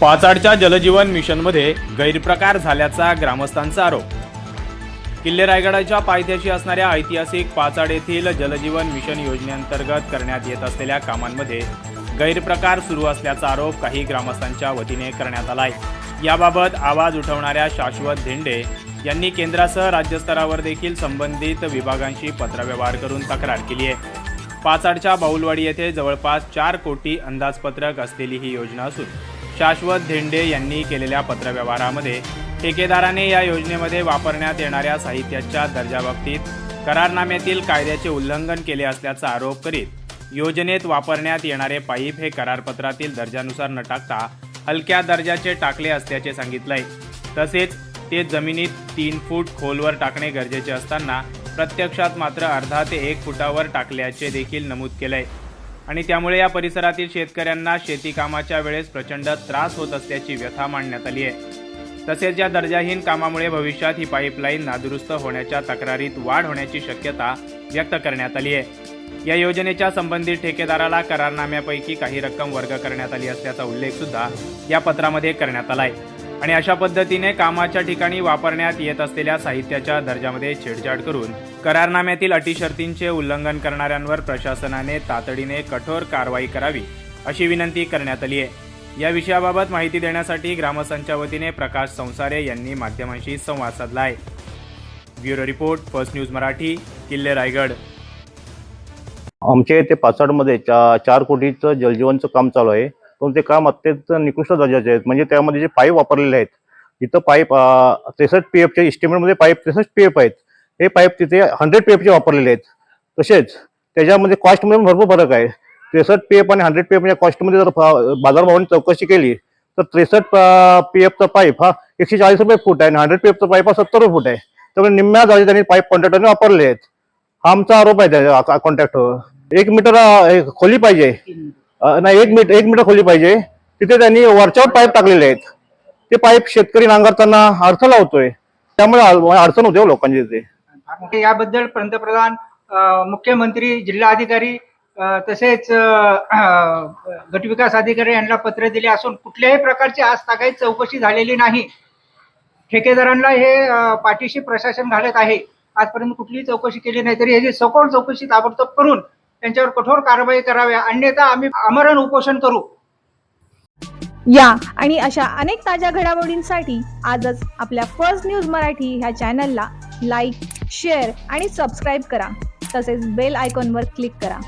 पाचाडच्या जलजीवन मिशनमध्ये गैरप्रकार झाल्याचा ग्रामस्थांचा आरोप. किल्ले रायगडाच्या पायथ्याशी असणाऱ्या ऐतिहासिक पाचाड येथील जलजीवन मिशन योजनेअंतर्गत करण्यात येत असलेल्या कामांमध्ये गैरप्रकार सुरू असल्याचा आरोप काही ग्रामस्थांच्या वतीने करण्यात आला आहे याबाबत आवाज उठवणाऱ्या शाश्वत धेंडे यांनी केंद्रासह राज्यस्तरावर देखील संबंधित विभागांशी पत्रव्यवहार करून तक्रार केली आहे. पाचाडच्या बाऊलवाडी येथे जवळपास चार कोटी अंदाजपत्रक असलेली ही योजना असून शाश्वत धेंडे यांनी केलेल्या पत्रव्यवहारामध्ये ठेकेदाराने या योजनेमध्ये वापरण्यात येणाऱ्या साहित्याच्या दर्जाबाबतीत करारनाम्यातील कायद्याचे उल्लंघन केले असल्याचा आरोप करीत योजनेत वापरण्यात येणारे पाईप हे करारपत्रातील दर्जानुसार न टाकता हलक्या दर्जाचे टाकले असल्याचे सांगितलंय. तसेच ते जमिनीत तीन फूट खोलवर टाकणे गरजेचे असताना प्रत्यक्षात मात्र अर्धा ते एक फुटावर टाकल्याचे देखील नमूद केलंय. आणि त्यामुळे या परिसरातील शेतकऱ्यांना शेतीकामाच्या वेळेस प्रचंड त्रास होत असल्याची व्यथा मांडण्यात आली आहे. तसेच या दर्जाहीन कामामुळे भविष्यात ही पाईपलाईन नादुरुस्त होण्याच्या तक्रारीत वाढ होण्याची शक्यता व्यक्त करण्यात आली आहे. या योजनेच्या संबंधित ठेकेदाराला करारनाम्यापैकी काही रक्कम वर्ग करण्यात आली असल्याचा उल्लेख सुद्धा या पत्रामध्ये करण्यात आलाय. आणि अशा पद्धतीने कामाच्या ठिकाणी वापरण्यात येत असलेल्या साहित्याच्या दर्जामध्ये छेडछाड करून करारनाम्यातील अटी शर्तींचे उल्लंघन करणाऱ्यांवर प्रशासनाने तातडीने कठोर कारवाई करावी अशी विनंती करण्यात आली आहे. या विषयाबाबत माहिती देण्यासाठी ग्रामस्थांच्या वतीने प्रकाश संसारे यांनी माध्यमांशी संवाद साधला आहे. Bureau report first news Marathi किल्ले रायगड. आमच्या इथे पाचाडमध्ये चा चार कोटीचं जलजीवनचं काम चालू आहे. पण ते काम अत्यंत निकृष्ट दर्जाचे आहेत. म्हणजे त्यामध्ये जे पाईप वापरलेले आहेत तिथं पाईप त्रेसष्ट पी एफच्या इस्टिमेटमध्ये पाईप त्रेसष्ट पी एफ आहेत. हे पाईप तिथे हंड्रेड पी एफचे वापरलेले आहेत. तसेच त्याच्यामध्ये कॉस्टमध्ये भरपूर फरक आहे. त्रेसष्ट पी एफ आणि हंड्रेड पी एफच्या कॉस्टमध्ये जर बाजारभावाने चौकशी केली तर त्रेसष्ट पी एफचा पाईप हा एकशे चाळीस रुपये फूट आहे आणि हंड्रेड पी एफचा पाईप हा सत्तर रुपये फूट आहे. त्यामुळे निम्म्या जागी त्यांनी पाईप कॉन्ट्रॅक्टरने वापरले आहेत. हा आमचा आरोप आहे त्या कॉन्ट्रॅक्टर एक मीटर खोली पाहिजे. नाही एक मीटर एक मीटर खोली पाहिजे. तिथे त्यांनी वरच्यावर पाईप टाकलेले आहेत. ते पाईप शेतकरी नांगरताना अडथळा होतोय. त्यामुळे अडचण होते हो लोकांची तिथे. याबद्दल पंतप्रधान मुख्यमंत्री जिल्हाधिकारी तसेच गटविकास अधिकारी यांना पत्र दिले असून कुठल्याही प्रकारची आज तागायत चौकशी झालेली नाही. ठेकेदारांना हे पाठीशी प्रशासन घालत आहे. आजपर्यंत कुठलीही चौकशी केली नाही तरी याची सखोल चौकशी ताबडतोब करून त्यांच्यावर कठोर कारवाई करावी. अन्यथा आम्ही आमरण उपोषण करू. या आणि अशा अनेक ताज्या घडामोडींसाठी आजच आपल्या फर्स्ट न्यूज मराठी ह्या चॅनलला लाईक शेअर आणि सबस्क्राईब करा. तसेच बेल आयकॉनवर क्लिक करा.